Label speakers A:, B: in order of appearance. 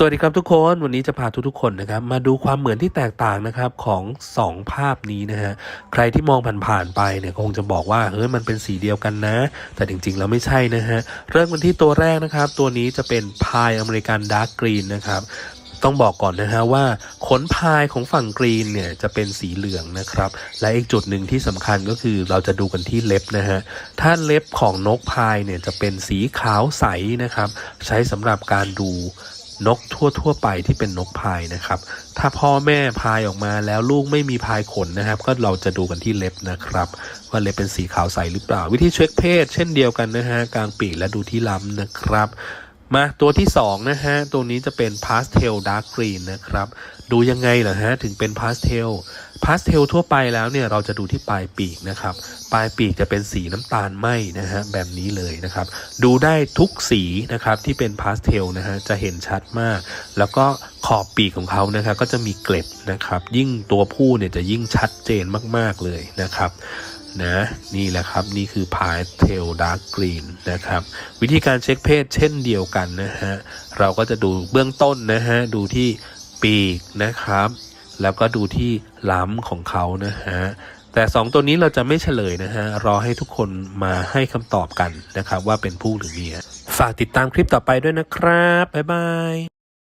A: สวัสดีครับทุกคนวันนี้จะพาทุกๆคนนะครับมาดูความเหมือนที่แตกต่างนะครับของ 2 ภาพนี้นะฮะใครที่มองผ่านๆไปเนี่ยคงจะบอกว่าเฮ้ยมันเป็นสีเดียวกันนะ แต่จริงๆแล้วไม่ใช่นะฮะเริ่มกันที่ตัวแรกนะครับ ตัวนี้จะเป็นพายอเมริกันดาร์กกรีนนะครับต้องบอกก่อนนะฮะว่าขนพายของฝั่งกรีนเนี่ยจะเป็นสีเหลืองนะครับ และอีกจุดหนึ่งที่สำคัญก็คือเราจะดูกันที่เล็บนะฮะถ้าเล็บของนกพายเนี่ยจะเป็นสีขาวใสนะครับ ใช้สำหรับการดู นกทั่วทั่วๆไปที่เป็นนกพายนะครับ ถ้าพ่อแม่พายออกมาแล้วลูกไม่มีพายขนนะครับ ก็เราจะดูกันที่เล็บนะครับ ว่าเล็บเป็นสีขาวใสหรือเปล่า วิธีเช็คเพศ เช่นเดียวกันนะฮะกลางปีกและดูที่ลำนะครับ มาตัวที่2นะฮะ ตัวนี้จะเป็นพาสเทลดาร์กกรีนนะครับ ดูยังไงเหรอฮะ ถึงเป็นพาสเทลพาสเทลทั่วไปแล้วเนี่ย เราจะดูที่ปลายปีกนะครับ ปลายปีกจะเป็นสีน้ำตาลไหมนะฮะ แบบนี้เลยนะครับ ดูได้ทุกสีนะครับที่เป็นพาสเทลนะฮะ จะเห็นชัดมาก แล้วก็ขอบปีกของเขานะครับก็จะมีเกล็ดนะครับ ยิ่งตัวผู้เนี่ยจะยิ่งชัดเจนมาก ๆ เลยนะครับ นะ นี่แหละครับ นี่คือพายเทลดาร์กกรีนนะครับ วิธีการเช็คเพศเช่นเดียวกันนะฮะ เราก็จะดูเบื้องต้นนะฮะ ดูที่ปีกนะครับ แล้วก็ดูที่ล้ำของเขานะฮะแต่ 2 ตัวนี้เราจะไม่เฉลยนะฮะ รอให้ทุกคนมาให้คำตอบกันนะครับ ว่าเป็นผู้หรือเมีย ฝากติดตามคลิปต่อไปด้วยนะครับ บ๊ายบาย